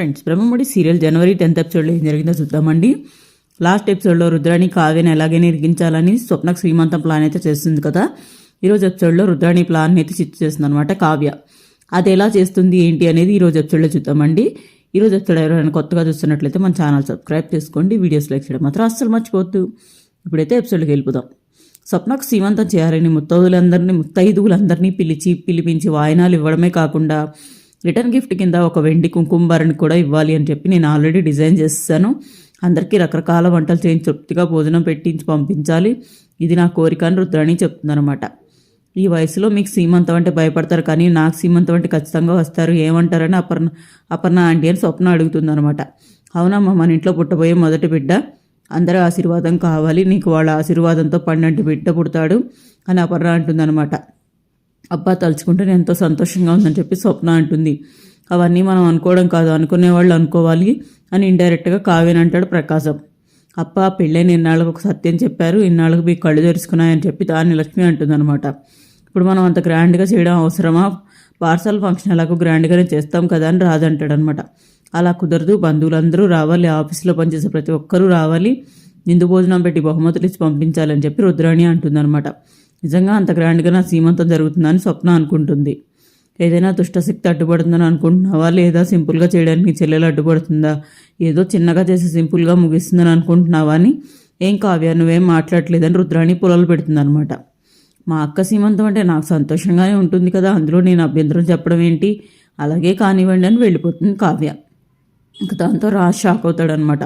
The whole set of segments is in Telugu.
ఫ్రెండ్స్. బ్రహ్మముడి సీరియల్ జనవరి టెన్త్ ఎపిసోడ్లో ఏం జరిగిందో చూద్దామండి లాస్ట్ ఎపిసోడ్లో రుద్రాణి కావ్యని ఎలాగైనా ఇరికించాలని స్వప్నకు శ్రీమంతం ప్లాన్ అయితే చేస్తుంది కదా. ఈరోజు ఎపిసోడ్లో రుద్రాణి ప్లాన్ అయితే చిత్తు చేస్తుంది అనమాట కావ్య. అది ఎలా చేస్తుంది ఏంటి అనేది ఈరోజు ఎపిసోడ్లో చూద్దామండి ఈరోజు ఎపిసోడ్ ఎవరైనా కొత్తగా చూస్తున్నట్లయితే మన ఛానల్ సబ్స్క్రైబ్ చేసుకోండి. వీడియోస్ లైక్ చేయడం మాత్రం అస్సలు మర్చిపోవద్దు. ఇప్పుడైతే ఎపిసోడ్కి వెళ్ళిపోదాం. స్వప్నకు సీమంతం చేయాలని ముత్తైదులందరినీ ముత్తైదువులందరినీ పిలిచి పిలిపించి వాయినాలు ఇవ్వడమే కాకుండా రిటర్న్ గిఫ్ట్ కింద ఒక వెండి కుంకుంబారిని కూడా ఇవ్వాలి అని చెప్పి నేను ఆల్రెడీ డిజైన్ చేస్తాను. అందరికీ రకరకాల వంటలు చేయించి తృప్తిగా భోజనం పెట్టించి పంపించాలి. ఇది నా కోరిక అని రుద్రాణి చెప్తుందనమాట ఈ వయసులో మీకు సీమంతం అంటే భయపడతారు కానీ నాకు సీమంతం అంటే ఖచ్చితంగా వస్తారు. ఏమంటారని అపర్ణ అపర్ణ ఆంటీ అని స్వప్న అడుగుతుందనమాట అవునమ్మా మన ఇంట్లో పుట్టబోయే మొదటి బిడ్డ. అందరి ఆశీర్వాదం కావాలి. నీకు వాళ్ళ ఆశీర్వాదంతో పన్నెండు బిడ్డ పుడతాడు అని అపర్ణ అంటుందన్నమాట. అబ్బా తలుచుకుంటే ఎంతో సంతోషంగా ఉందని చెప్పి స్వప్న అంటుంది. అవన్నీ మనం అనుకోవడం కాదు అనుకునే వాళ్ళు అనుకోవాలి అని ఇండైరెక్ట్గా కావ్యని అంటాడు ప్రకాశం. అప్ప పెళ్ళైన ఇన్నాళ్ళకు ఒక సత్యం చెప్పారు ఇన్నాళ్ళకు మీ కళ్ళు తెరుచుకున్నాయని చెప్పి దాన్ని లక్ష్మి అంటుందన్నమాట. ఇప్పుడు మనం అంత గ్రాండ్గా చేయడం అవసరమా? పార్సల్ ఫంక్షన్ ఎలాగో గ్రాండ్గానే చేస్తాం కదా అని రాదంటాడనమాట అలా కుదరదు బంధువులందరూ రావాలి ఆఫీస్లో పనిచేసే ప్రతి ఒక్కరూ రావాలి నిందు భోజనం పెట్టి బహుమతులు ఇచ్చి పంపించాలని చెప్పి రుద్రాణి అంటుందన్నమాట. నిజంగా అంత గ్రాండ్గా నా సీమంతం జరుగుతుందని స్వప్న అనుకుంటుంది. ఏదైనా దుష్టశక్తి అడ్డుపడుతుందని అనుకుంటున్నావా? లేదా సింపుల్గా చేయడానికి నీ చెల్లెలు అడ్డుపడుతుందా? ఏదో చిన్నగా చేసి సింపుల్గా ముగిస్తుందని అనుకుంటున్నావా అని? ఏం కావ్య నువ్వేం మాట్లాడలేదని రుద్రాణి పొలాలు పెడుతుందనమాట మా అక్క సీమంతం అంటే నాకు సంతోషంగానే ఉంటుంది కదా. అందులో నేను అభ్యంతరం చెప్పడం ఏంటి? అలాగే కానివ్వండి అని వెళ్ళిపోతుంది కావ్య. ఇంకా దాంతో రాజ్ షాక్ అవుతాడనమాట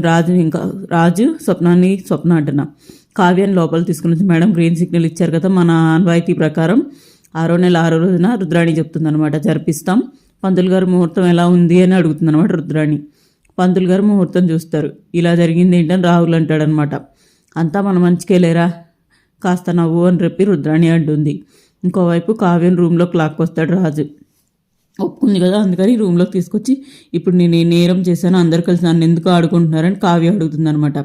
రాజు ఇంకా రాజు స్వప్నాన్ని స్వప్న అంటున్నా. కావ్యాన్ని లోపల తీసుకుని మేడం గ్రీన్ సిగ్నల్ ఇచ్చారు కదా మన ఆన్వాయితీ ప్రకారం. ఆరో నెల ఆరో రోజున రుద్రాణి చెప్తుందనమాట జరిపిస్తాం. పంతులు గారు ముహూర్తం ఎలా ఉంది అని అడుగుతుందనమాట రుద్రాణి. పంతులు గారు ముహూర్తం చూస్తారు. ఇలా జరిగింది ఏంటని రాహుల్ అంటాడనమాట అంతా మన మంచికేలేరా కాస్త నవ్వు అని చెప్పి రుద్రాణి అంటుంది. ఇంకోవైపు కావ్యం రూమ్లో క్లాక్ వస్తాడు రాజు. ఒప్పుకుంది కదా అందుకని రూమ్లోకి తీసుకొచ్చి ఇప్పుడు నేను నేరం చేశాను అందరు కలిసి నన్ను ఎందుకు ఆడుకుంటున్నారని కావ్య అడుగుతుందనమాట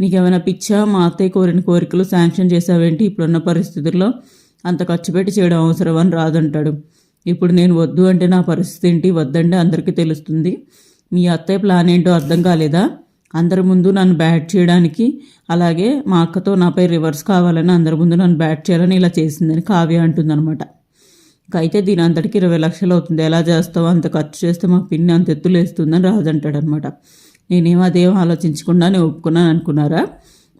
నీకేమైనా పిచ్చా మా అత్తయ్య కోరిన కోరికలు శాంక్షన్ చేసావేంటి ఇప్పుడున్న పరిస్థితుల్లో అంత ఖర్చు పెట్టి చేయడం అవసరం అని రాదంటాడు. ఇప్పుడు నేను వద్దు అంటే నా పరిస్థితి ఏంటి? వద్దంటే అందరికీ తెలుస్తుంది. మీ అత్తయ్య ప్లాన్ ఏంటో అర్థం కాలేదా? అందరి ముందు నన్ను బ్యాట్ చేయడానికి అలాగే మా అక్కతో నాపై రివర్స్ కావాలని అందరి ముందు నన్ను బ్యాట్ చేయాలని ఇలా చేసిందని కావ్య అంటుందన్నమాట. అయితే దీని అంతటికి ఇరవై లక్షలు అవుతుంది. ఎలా చేస్తావు? అంత ఖర్చు చేస్తే మా పిన్ని అంత ఎత్తులు వేస్తుందని రాజు అంటాడనమాట. నేనేం అదేం ఆలోచించకుండా నేను ఒప్పుకున్నాను అనుకున్నారా?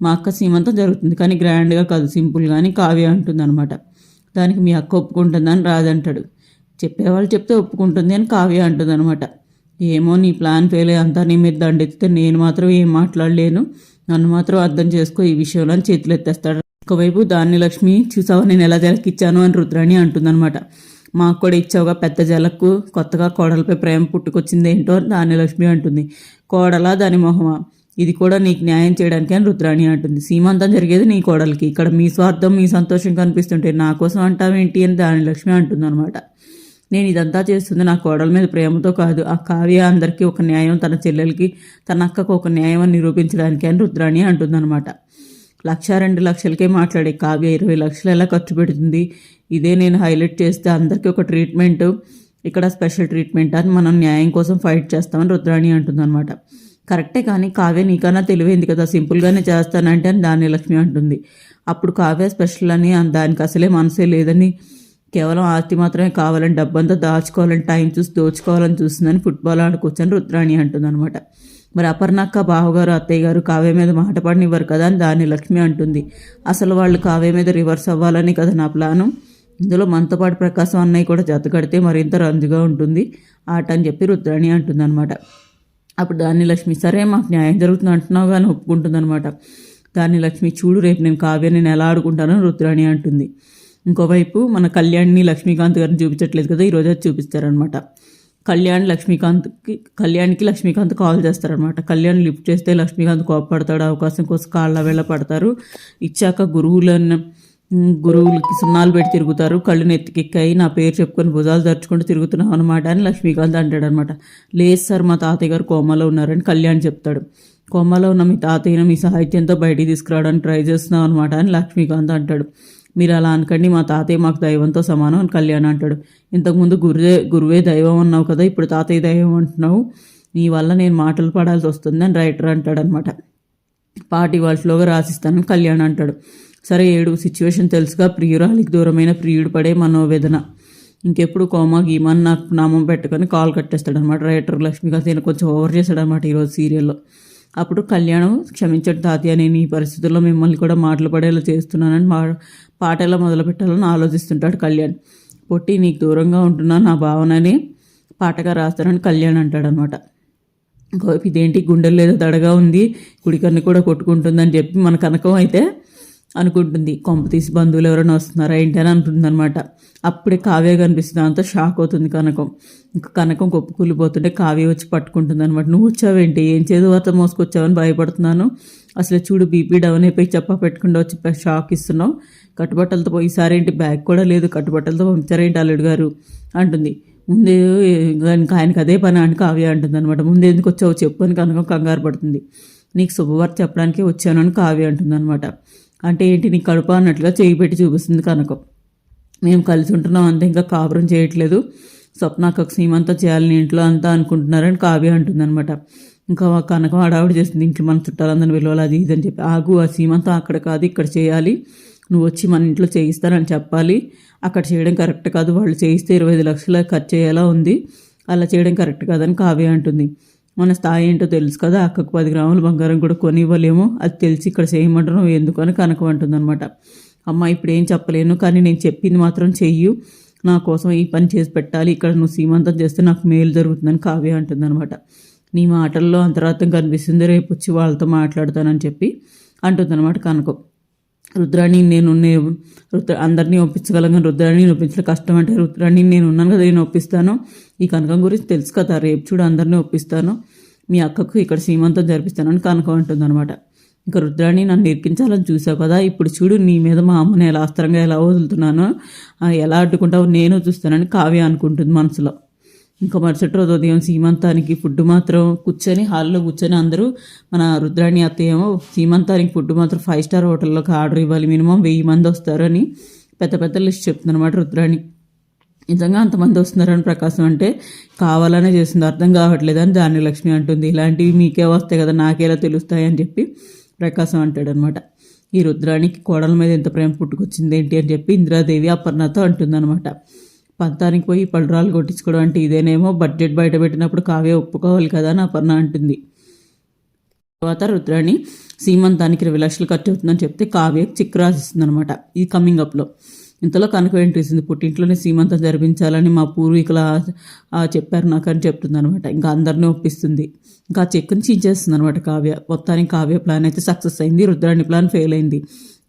మా అక్క సీమంతం జరుగుతుంది. కానీ గ్రాండ్గా కాదు సింపుల్ కానీ కావ్య అంటుందన్నమాట దానికి మీ అక్క ఒప్పుకుంటుందని రాజు అంటాడు. చెప్పేవాళ్ళు చెప్తే ఒప్పుకుంటుంది అని కావ్య అంటుందన్నమాట ఏమో నీ ప్లాన్ ఫెయిల్ అంతా నీ మీద దండెత్తితే నేను మాత్రం ఏం మాట్లాడలేను. నన్ను మాత్రం అర్థం చేసుకో ఈ విషయంలో చేతులు ఎత్తేస్తాడు ఒకవైపు దాన్ని లక్ష్మి చూసావా నేను ఎలా జలకిచ్చాను అని రుద్రాణి అంటుందన్నమాట. మాకు కూడా ఇచ్చావుగా పెద్ద జలకు కొత్తగా కోడలపై ప్రేమ పుట్టుకొచ్చింది ఏంటో దాని లక్ష్మి అంటుంది. కోడలా దాని మొహమా? ఇది కూడా నీకు న్యాయం చేయడానికి అని రుద్రాణి అంటుంది. సీమంతం జరిగేది నీ కోడలికి. ఇక్కడ మీ స్వార్థం మీ సంతోషం కనిపిస్తుంటే నా కోసం అంటావేంటి అని దాని లక్ష్మి అంటుందన్నమాట. నేను ఇదంతా చేస్తుంది నా కోడల మీద ప్రేమతో కాదు. ఆ కావ్య అందరికీ ఒక న్యాయం తన చెల్లెలకి తన అక్కకు ఒక న్యాయం అని నిరూపించడానికి అని రుద్రాణి అంటుందన్నమాట. లక్ష రెండు లక్షలకే మాట్లాడే కావ్య ఇరవై లక్షలు ఎలా ఖర్చు పెడుతుంది? ఇదే నేను హైలైట్ చేస్తే అందరికీ ఒక ట్రీట్మెంట్. ఇక్కడ స్పెషల్ ట్రీట్మెంట్? అని మనం న్యాయం కోసం ఫైట్ చేస్తామని రుద్రాణి అంటుందన్నమాట. కరెక్టే కానీ కావ్య నీకన్నా తెలివైంది కదా. సింపుల్గానే చేస్తానంటే అని దాని లక్ష్మి అంటుంది. అప్పుడు కావ్య స్పెషల్ అని దానికి అసలే మనసే లేదని కేవలం ఆస్తి మాత్రమే కావాలని డబ్బంతా దాచుకోవాలని టైం చూసి దోచుకోవాలని చూస్తుందని ఫుట్బాల్ ఆడుకోవచ్చని రుద్రాణి అంటుందన్నమాట. మరి అపర్ణక్క బావగారు అత్తయ్య గారు కావ్య మీద మాట పడినివ్వరు కదా అని దాని లక్ష్మి అంటుంది. అసలు వాళ్ళు కావ్య మీద రివర్స్ అవ్వాలని కదా నా ప్లాను. ఇందులో మనతో పాటు ప్రకాశం అన్నయ్య కూడా జత కడితే మరింత రంజుగా ఉంటుంది. ఆట అని చెప్పి రుద్రాణి అంటుందన్నమాట. అప్పుడు దాని లక్ష్మి సరే మాకు న్యాయం జరుగుతుంది అంటున్నావు కానీ ఒప్పుకుంటుందనమాట దాని లక్ష్మి చూడు రేపు నేను కావ్య నేను ఎలా ఆడుకుంటానని రుద్రాణి అంటుంది. ఇంకోవైపు మన కళ్యాణ్ని లక్ష్మీకాంత్ గారిని చూపించట్లేదు కదా ఈరోజు అది చూపిస్తారనమాట కళ్యాణ్ లక్ష్మీకాంత్కి కళ్యాణ్కి లక్ష్మీకాంత్ కాల్ చేస్తారనమాట కళ్యాణ్ లిఫ్ట్ చేస్తే లక్ష్మీకాంత్ కోపడతాడు అవకాశం కోసం కాళ్ళ వెళ్ళ పడతారు. ఇచ్చాక గురువులను గురువులకి సున్నాలు పెట్టి తిరుగుతారు. కళ్ళు నెత్తికెక్కాయి నా పేరు చెప్పుకొని భుజాలు దర్చుకుంటూ తిరుగుతున్నావు అనమాట అని లక్ష్మీకాంత్ అంటాడు అనమాట లేదు సార్ మా తాతయ్య గారు కోమలో ఉన్నారని కళ్యాణ్ చెప్తాడు. కోమలో ఉన్న మీ తాతయ్యను మీ సాహిత్యంతో బయటికి తీసుకురావడానికి ట్రై చేస్తున్నావు అనమాట అని లక్ష్మీకాంత్ అంటాడు. మీరు అలా అనకండి మా తాతయ్య మాకు దైవంతో సమానం అని కళ్యాణ్ అంటాడు. ఇంతకుముందు గురువే గురువే దైవం అన్నావు కదా ఇప్పుడు తాతయ్య దైవం అంటున్నావు. నీ వల్ల నేను మాటలు పడాల్సి వస్తుంది అని రైటర్ అంటాడనమాట. పాటి వాళ్ళలోగా రాసిస్తానని కళ్యాణ్ అంటాడు. సరే ఏడు సిచ్యువేషన్ తెలుసుగా ప్రియురాలికి దూరమైన ప్రియుడు పడే మనోవేదన. ఇంకెప్పుడు కోమా గీమన్ నాకు నామం పెట్టుకొని కాల్ కట్టేస్తాడనమాట రైటర్ లక్ష్మీకాంత్ ఈయన కొంచెం ఓవర్ చేశాడనమాట ఈరోజు సీరియల్లో. అప్పుడు కళ్యాణం క్షమించడు తాతయ్య నేను ఈ పరిస్థితుల్లో మిమ్మల్ని కూడా మాటలు పడేలా చేస్తున్నానని మా పాట ఎలా మొదలు పెట్టాలని ఆలోచిస్తుంటాడు కళ్యాణ్. పొట్టి నీకు దూరంగా ఉంటున్నా నా భావనని పాటగా రాస్తానని కళ్యాణ్ అంటాడనమాట. ఇదేంటి గుండెలు లేదో దడగా ఉంది కుడికన్ను కూడా కొట్టుకుంటుందని చెప్పి మన కనకం అయితే అనుకుంటుంది. కొంప తీసి బంధువులు ఎవరైనా వస్తున్నారా ఏంటి అని అనుకుంటుంది అనమాట అప్పుడే కావ్య కనిపిస్తుంది. దాంతో షాక్ అవుతుంది కనకం. ఇంకా కనకం కొప్పు కూలిపోతుంటే కావ్య వచ్చి పట్టుకుంటుంది అనమాట నువ్వు వచ్చావేంటి? ఏం చేదు వాత మోసుకొచ్చావని భయపడుతున్నాను. అసలు చూడు బీపీ డౌన్ అయిపోయి చెప్ప పెట్టుకుండా వచ్చి షాక్ ఇస్తున్నావు. కట్టుబట్టలతో ఈసారి ఏంటి? బ్యాగ్ కూడా లేదు. కట్టుబట్టలతో పంపించారేంటి అల్లుడు గారు? అంటుంది. ముందే ఇంకా ఆయనకి అదే పని అని కావ్య అంటుంది అనమాట ముందు ఎందుకు వచ్చావు? చెప్పు అని కనుక కంగారు పడుతుంది. నీకు శుభవార్త చెప్పడానికి వచ్చాను అని కావ్య అంటుంది అనమాట అంటే ఏంటి నీ కడుప అన్నట్లుగా చేయి పెట్టి చూపిస్తుంది కనకం. మేము కలిసి ఉంటున్నాం అంతే ఇంకా కాపురం చేయట్లేదు. స్వప్నాక సీమంతా చేయాలని ఇంట్లో అంతా అనుకుంటున్నారని కావ్య అంటుంది అనమాట ఇంకా కనకం హడావుడి చేస్తుంది ఇంట్లో మన చుట్టాలందరిని పిలవాలి అది ఇది అని చెప్పి. ఆగు ఆ సీమంతా అక్కడ కాదు ఇక్కడ చేయాలి. నువ్వు వచ్చి మన ఇంట్లో చేయిస్తానని చెప్పాలి. అక్కడ చేయడం కరెక్ట్ కాదు వాళ్ళు చేయిస్తే ఇరవై ఐదు లక్షల ఖర్చు అయ్యేలా ఉంది. అలా చేయడం కరెక్ట్ కాదని కావ్య అంటుంది. మన స్థాయి ఏంటో తెలుసు కదా అక్కకు పది గ్రాముల బంగారం కూడా కొని ఇవ్వలేము అది తెలిసి ఇక్కడ చేయమంటున్నావు ఎందుకు అని కనకం అనమాట అమ్మ ఇప్పుడు ఏం చెప్పలేను కానీ నేను చెప్పింది మాత్రం చెయ్యు. నా కోసం ఈ పని చేసి పెట్టాలి. ఇక్కడ నువ్వు సీమంతం చేస్తే నాకు మేలు జరుగుతుందని కావ్య అంటుంది అనమాట నీ మాటల్లో అంతరార్థం కనిపిస్తుంది. రేపు వచ్చి వాళ్ళతో మాట్లాడతానని చెప్పి అంటుంది అనమాట కనకం. రుద్రాణి నేను రుద్ర అందరినీ ఒప్పించగలం రుద్రాణి ఒప్పించడం కష్టం అంటే రుద్రాణి నేను ఉన్నాను కదా నేను ఒప్పిస్తాను. ఈ కనకం గురించి తెలుసు కదా రేపు చూడు అందరినీ ఒప్పిస్తాను. మీ అక్కకు ఇక్కడ సీమంతం జరిపిస్తానని కనకం అంటుంది అనమాట ఇంకా రుద్రాణి నన్ను నేర్పించాలని చూసావు కదా ఇప్పుడు చూడు నీ మీద మా అమ్మని ఎలా అస్త్రంగా ఎలా వదులుతున్నానో ఎలా అడ్డుకుంటావు నేను చూస్తానని కావ్య అనుకుంటుంది మనసులో. ఇంకా మరుసటి రోజు ఉదయం సీమంతానికి ఫుడ్ మాత్రం కూర్చొని హాల్లో కూర్చొని అందరూ మన రుద్రాణి అత్తయ్య ఏమో సీమంతానికి ఫుడ్ మాత్రం ఫైవ్ స్టార్ హోటల్లోకి ఆర్డర్ ఇవ్వాలి మినిమం వెయ్యి మంది వస్తారు అని పెద్ద పెద్ద లిస్ట్ చెప్తుందన్నమాట రుద్రాణి. నిజంగా అంతమంది వస్తున్నారని ప్రకాశం అంటే కావాలనే చేస్తుంది అర్థం కావట్లేదు అని దాని లక్ష్మి అంటుంది. ఇలాంటివి మీకే వస్తాయి కదా నాకేలా తెలుస్తాయి అని చెప్పి ప్రకాశం అంటాడనమాట ఈ రుద్రానికి కోడల మీద ఎంత ప్రేమ పుట్టుకొచ్చింది ఏంటి అని చెప్పి ఇందిరాదేవి అపర్ణతో అంటుందన్నమాట. పంతానికి పోయి పళ్ళరాలు కొట్టించుకోవడం అంటే ఇదేనేమో బడ్జెట్ బయట పెట్టినప్పుడు కావ్య ఒప్పుకోవాలి కదా అని అపర్ణ అంటుంది. తర్వాత రుద్రాణి సీమంతానికి ఇరవై లక్షలు ఖర్చు అవుతుందని చెప్తే కావ్య చిక్కు రాసిస్తుంది అనమాట ఈ కమింగ్ అప్లో ఇంతలో కనుక ఏంటిసింది పుట్టింట్లోనే సీమంతం జరిపించాలని మా పూర్వీకుల చెప్పారు నాకు అని చెప్తుంది అనమాట ఇంకా అందరినీ ఒప్పిస్తుంది. ఇంకా చెక్కుని చించేస్తుంది అనమాట కావ్య. మొత్తానికి కావ్య ప్లాన్ అయితే సక్సెస్ అయింది. రుద్రాణి ప్లాన్ ఫెయిల్ అయింది.